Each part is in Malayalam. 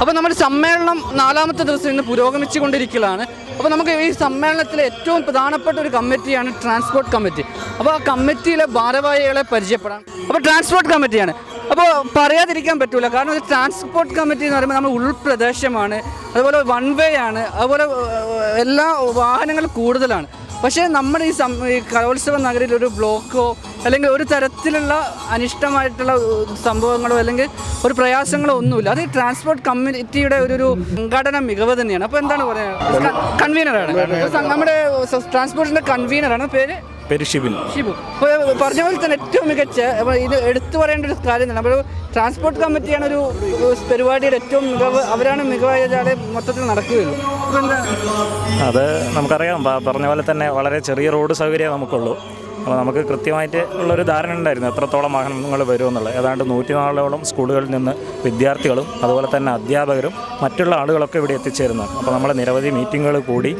അപ്പോൾ നമ്മുടെ സമ്മേളനം നാലാമത്തെ ദിവസം ഇന്ന് പുരോഗമിച്ചു കൊണ്ടിരിക്കലാണ് അപ്പോൾ നമുക്ക് ഈ സമ്മേളനത്തിലെ ഏറ്റവും പ്രധാനപ്പെട്ട ഒരു കമ്മിറ്റിയാണ് ട്രാൻസ്പോർട്ട് കമ്മിറ്റി. അപ്പോൾ ആ കമ്മിറ്റിയിലെ ഭാരവാഹികളെ പരിചയപ്പെടാം. അപ്പോൾ ട്രാൻസ്പോർട്ട് കമ്മിറ്റിയാണ്. അപ്പോൾ പറയാതിരിക്കാൻ പറ്റില്ല കാരണം ട്രാൻസ്പോർട്ട് കമ്മിറ്റി എന്ന് പറയുമ്പോൾ നമ്മൾ ഉൾപ്രദേശമാണ്. അതുപോലെ വൺ വേ ആണ്. അതുപോലെ എല്ലാ വാഹനങ്ങളും കൂടുതലാണ്. പക്ഷേ നമ്മുടെ ഈ സം ഈ കലോത്സവ നഗരിയിൽ ഒരു ബ്ലോക്കോ അല്ലെങ്കിൽ ഒരു തരത്തിലുള്ള അനിഷ്ടമായിട്ടുള്ള സംഭവങ്ങളോ അല്ലെങ്കിൽ ഒരു പ്രയാസങ്ങളോ ഒന്നുമില്ല. അത് ട്രാൻസ്പോർട്ട് കമ്മ്യൂണിറ്റിയുടെ ഒരു ഒരു സംഘടന മികവ് തന്നെയാണ്. അപ്പോൾ എന്താണ് പറയുക കൺവീനറാണ് നമ്മുടെ ട്രാൻസ്പോർട്ടിന്റെ കൺവീനറാണ് പേര്? പേര് ഷിബിൻ. ഷിബു. പറഞ്ഞ പോലെ തന്നെ ഏറ്റവും മികച്ച ഇത് എടുത്തു പറയേണ്ട ഒരു കാര്യം തന്നെ. നമ്മൾ ട്രാൻസ്പോർട്ട് കമ്മിറ്റിയാണ് ഒരു പരിപാടിയുടെ ഏറ്റവും മികവ്. അവരാണ് മികവായാലേ മൊത്തത്തിൽ നടക്കുകയുള്ളൂ. അത് നമുക്കറിയാം. പറഞ്ഞ പോലെ തന്നെ വളരെ ചെറിയ റോഡ് സൗകര്യം നമുക്കുള്ളൂ. അപ്പോൾ നമുക്ക് കൃത്യമായിട്ട് ഉള്ളൊരു ധാരണ ഉണ്ടായിരുന്നു എത്രത്തോളം വാഹനങ്ങൾ വരുമെന്നുള്ളത്. ഏതാണ്ട് നൂറ്റിനാലോളം സ്കൂളുകളിൽ നിന്ന് വിദ്യാർത്ഥികളും അതുപോലെ തന്നെ അധ്യാപകരും മറ്റുള്ള ആളുകളൊക്കെ ഇവിടെ എത്തിച്ചേരുന്നു അപ്പോൾ നമ്മൾ നിരവധി മീറ്റിങ്ങുകൾ കൂടി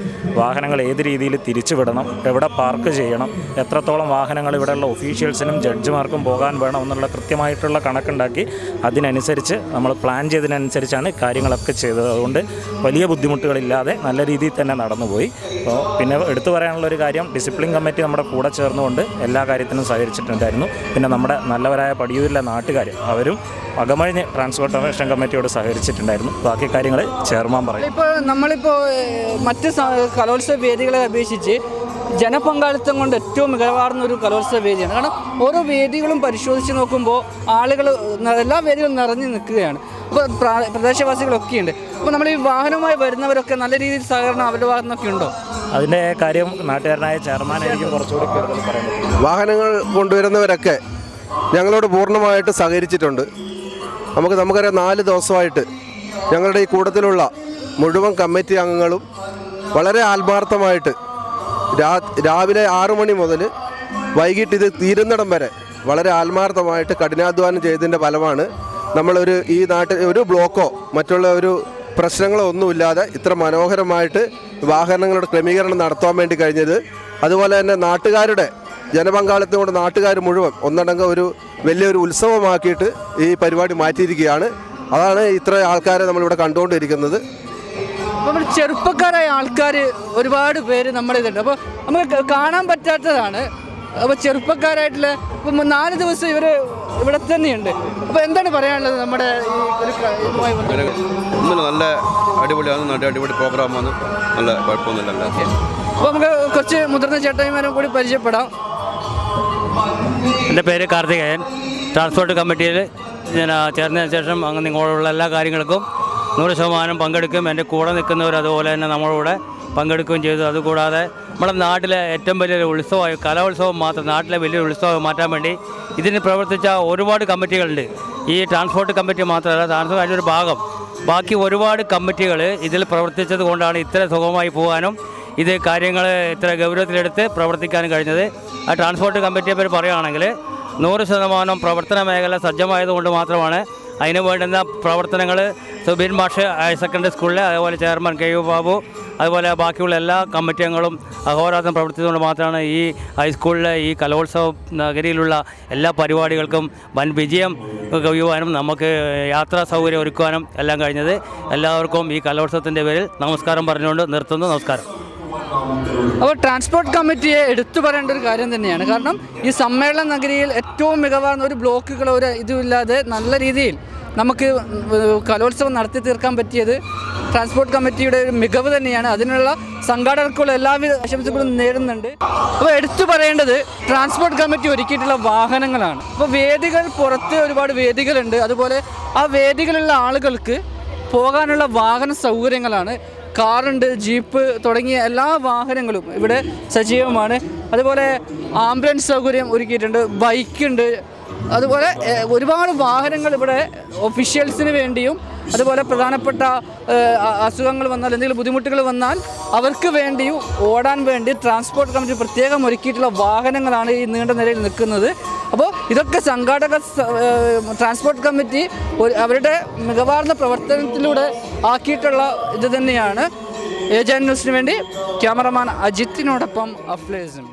വാഹനങ്ങൾ ഏത് രീതിയിൽ തിരിച്ചുവിടണം എവിടെ പാർക്ക് ചെയ്യണം എത്രത്തോളം വാഹനങ്ങൾ ഇവിടെയുള്ള ഒഫീഷ്യൽസിനും ജഡ്ജിമാർക്കും പോകാൻ വേണം എന്നുള്ള കൃത്യമായിട്ടുള്ള കണക്കുണ്ടാക്കി അതിനനുസരിച്ച് നമ്മൾ പ്ലാൻ ചെയ്തതിനനുസരിച്ചാണ് കാര്യങ്ങളൊക്കെ ചെയ്തത്. അതുകൊണ്ട് വലിയ ബുദ്ധിമുട്ടുകളില്ലാതെ നല്ല രീതിയിൽ തന്നെ നടന്നുപോയി. അപ്പോൾ പിന്നെ എടുത്തു പറയാനുള്ള ഒരു കാര്യം ഡിസിപ്ലിൻ കമ്മിറ്റി നമ്മുടെ കൂടെ ചേർന്നുകൊണ്ട് എല്ലാ കാര്യത്തിനും സഹകരിച്ചിട്ടുണ്ടായിരുന്നു. പിന്നെ നമ്മുടെ നല്ലവരായ പടിയൂരിലെ നാട്ടുകാർ അവരും അകമഴിഞ്ഞ് ട്രാൻസ്പോർട്ടേഷൻ കമ്മിറ്റിയോട് സഹകരിച്ചിട്ടുണ്ടായിരുന്നു. ബാക്കി കാര്യങ്ങൾ ചെയർമാൻ പറയും. ഇപ്പോൾ നമ്മളിപ്പോൾ മറ്റ് കലോത്സവ വേദികളെ അപേക്ഷിച്ച് ജനപങ്കാളിത്തം കൊണ്ട് ഏറ്റവും മികവാർന്ന ഒരു കലോത്സവ വേദിയാണ്. കാരണം ഓരോ വേദികളും പരിശോധിച്ച് നോക്കുമ്പോൾ ആളുകൾ എല്ലാ വേദികളും നിറഞ്ഞു നിൽക്കുകയാണ്. അപ്പോൾ പ്രദേശവാസികളൊക്കെയുണ്ട്. പ്രദേശവാസികളൊക്കെ ഉണ്ട് അപ്പോൾ നമ്മൾ ഈ വാഹനവുമായി വരുന്നവരൊക്കെ നല്ല രീതിയിൽ സഹകരണം അവരുടെ ഭാഗത്തു നിന്നൊക്കെ ഉണ്ടോ? അതിന്റെ കാര്യം നാട്ടുകാരനായ ചെയർമാനായിരിക്കും കുറച്ചുകൂടി കൂടുതൽ പറയുന്നത് വാഹനങ്ങൾ കൊണ്ടുവരുന്നവരൊക്കെ ഞങ്ങളോട് പൂർണമായിട്ട് സഹകരിച്ചിട്ടുണ്ട്. നമുക്ക് നമുക്കറിയാം നാല് ദിവസമായിട്ട് ഞങ്ങളുടെ ഈ കൂട്ടത്തിലുള്ള മുഴുവൻ കമ്മിറ്റി അംഗങ്ങളും വളരെ ആത്മാർത്ഥമായിട്ട് രാവിലെ ആറു മണി മുതൽ വൈകിട്ട് ഇത് തീരുന്നിടം വരെ വളരെ ആത്മാർത്ഥമായിട്ട് കഠിനാധ്വാനം ചെയ്തതിന്റെ ഫലമാണ് നമ്മളൊരു ഈ നാട്ടിൽ ഒരു ബ്ലോക്കോ മറ്റുള്ള ഒരു പ്രശ്നങ്ങളോ ഒന്നുമില്ലാതെ ഇത്ര മനോഹരമായിട്ട് വാഹനങ്ങളുടെ ക്രമീകരണം നടത്താൻ വേണ്ടി കഴിഞ്ഞത്. അതുപോലെ തന്നെ നാട്ടുകാരുടെ ജനപങ്കാളിത്തം കൊണ്ട് നാട്ടുകാർ മുഴുവൻ ഒന്നടങ്കം ഒരു വലിയൊരു ഉത്സവമാക്കിയിട്ട് ഈ പരിപാടി മാറ്റിയിരിക്കുകയാണ്. അതാണ് ഇത്ര ആൾക്കാരെ നമ്മളിവിടെ കണ്ടുകൊണ്ടിരിക്കുന്നത്. നമ്മൾ ചെറുപ്പക്കാരായ ആൾക്കാർ ഒരുപാട് പേര് നമ്മുടെ ഇതുണ്ട് അപ്പോൾ നമുക്ക് കാണാൻ പറ്റാത്തതാണ്. അപ്പോൾ ചെറുപ്പക്കാരായിട്ടുള്ള ഇപ്പം നാല് ദിവസം ഇവർ ഇവിടെ തന്നെയുണ്ട്. അപ്പോൾ എന്താണ് പറയാനുള്ളത് നമ്മുടെ ഈ ഒരു ഇതുമായി ബന്ധപ്പെട്ട്? നല്ല അടിപൊളിയാണ്. നല്ല അടിപൊളി പ്രോഗ്രാമാണ് നല്ല കുഴപ്പമൊന്നുമില്ല അപ്പോൾ നമുക്ക് കുറച്ച് മുതിർന്ന ചേട്ടായിമാരും കൂടി പരിചയപ്പെടാം. എന്റെ പേര് കാർത്തികേയൻ. ട്രാൻസ്പോർട്ട് കമ്മിറ്റിയിൽ ഞാൻ ചേർന്നതിന് ശേഷം അങ്ങ് നിങ്ങളോടുള്ള എല്ലാ കാര്യങ്ങൾക്കും നൂറ് ശതമാനം പങ്കെടുക്കും. എന്റെ കൂടെ നിൽക്കുന്നവർ അതുപോലെ തന്നെ നമ്മളുടെ പങ്കെടുക്കുകയും ചെയ്തു. അതുകൂടാതെ നമ്മുടെ നാട്ടിലെ ഏറ്റവും വലിയൊരു ഉത്സവമായി കലോത്സവം മാത്രം നാട്ടിലെ വലിയൊരു ഉത്സവം മാറ്റാൻ വേണ്ടി ഇതിന് പ്രവർത്തിച്ച ഒരുപാട് കമ്മിറ്റികളുണ്ട്. ഈ ട്രാൻസ്പോർട്ട് കമ്മിറ്റി മാത്രമല്ല ട്രാൻസ്പോർട്ട് അതിന്റെ ഒരു ഭാഗം. ബാക്കി ഒരുപാട് കമ്മിറ്റികൾ ഇതിൽ പ്രവർത്തിച്ചത് കൊണ്ടാണ് ഇത്ര സുഖമായി പോകാനും ഇത് കാര്യങ്ങൾ ഇത്ര ഗൗരവത്തിലെടുത്ത് പ്രവർത്തിക്കാൻ കഴിഞ്ഞത്. ആ ട്രാൻസ്പോർട്ട് കമ്മിറ്റിയെ പേര് പറയുകയാണെങ്കിൽ നൂറ് ശതമാനം പ്രവർത്തന മേഖല സജ്ജമായതുകൊണ്ട് മാത്രമാണ് അതിന് വേണ്ടുന്ന പ്രവർത്തനങ്ങൾ സുബീൻ മാഷ് ഹയർ സെക്കൻഡറി സ്കൂളിലെ അതുപോലെ ചെയർമാൻ കെ യു ബാബു അതുപോലെ ബാക്കിയുള്ള എല്ലാ കമ്മിറ്റി അംഗങ്ങളും അഹോരാത്രം പ്രവർത്തിച്ചുകൊണ്ട് മാത്രമാണ് ഈ ഹൈസ്കൂളിലെ ഈ കലോത്സവ നഗരിയിലുള്ള എല്ലാ പരിപാടികൾക്കും വൻ വിജയം കഴിയുവാനും നമുക്ക് യാത്രാ സൗകര്യം ഒരുക്കുവാനും എല്ലാം കഴിഞ്ഞത്. എല്ലാവർക്കും ഈ കലോത്സവത്തിന്റെ പേരിൽ നമസ്കാരം പറഞ്ഞുകൊണ്ട് നിർത്തുന്നു. നമസ്കാരം. അപ്പോൾ ട്രാൻസ്പോർട്ട് കമ്മിറ്റിയെ എടുത്തു പറയേണ്ട ഒരു കാര്യം തന്നെയാണ്. കാരണം ഈ സമ്മേളന നഗരിയിൽ ഏറ്റവും മികവാർന്ന ഒരു ബ്ലോക്കുകളോ ഒരു ഇതുമില്ലാതെ നല്ല രീതിയിൽ നമുക്ക് കലോത്സവം നടത്തി തീർക്കാൻ പറ്റിയത് ട്രാൻസ്പോർട്ട് കമ്മിറ്റിയുടെ ഒരു മികവ് തന്നെയാണ്. അതിനുള്ള സംഘാടകർക്കുള്ള എല്ലാവിധ ആശംസകളും നേടുന്നുണ്ട് അപ്പോൾ എടുത്തു പറയേണ്ടത് ട്രാൻസ്പോർട്ട് കമ്മിറ്റി ഒരുക്കിയിട്ടുള്ള വാഹനങ്ങളാണ്. അപ്പോൾ വേദികൾ പുറത്ത് ഒരുപാട് വേദികളുണ്ട്. അതുപോലെ ആ വേദികളിലുള്ള ആളുകൾക്ക് പോകാനുള്ള വാഹന സൗകര്യങ്ങളാണ് കാറുണ്ട് ജീപ്പ് തുടങ്ങിയ എല്ലാ വാഹനങ്ങളും ഇവിടെ സജീവമാണ്. അതുപോലെ ആംബുലൻസ് സൗകര്യം ഒരുക്കിയിട്ടുണ്ട് ബൈക്കുണ്ട് അതുപോലെ ഒരുപാട് വാഹനങ്ങൾ ഇവിടെ ഒഫീഷ്യൽസിന് വേണ്ടിയും അതുപോലെ പ്രധാനപ്പെട്ട അസുഖങ്ങൾ വന്നാൽ എന്തെങ്കിലും ബുദ്ധിമുട്ടുകൾ വന്നാൽ അവർക്ക് വേണ്ടിയും ഓടാൻ വേണ്ടി ട്രാൻസ്പോർട്ട് കമ്മിറ്റി പ്രത്യേകം ഒരുക്കിയിട്ടുള്ള വാഹനങ്ങളാണ് ഈ നീണ്ട നിലയിൽ നിൽക്കുന്നത്. അപ്പോൾ ഇതൊക്കെ സംഘാടക ട്രാൻസ്പോർട്ട് കമ്മിറ്റി അവരുടെ മികവാർന്ന പ്രവർത്തനത്തിലൂടെ ആക്കിയിട്ടുള്ള ഇത് തന്നെയാണ്. ഏജൻ ന്യൂസിന് വേണ്ടി ക്യാമറമാൻ അജിത്തിനോടൊപ്പം അഫ്ലേസും.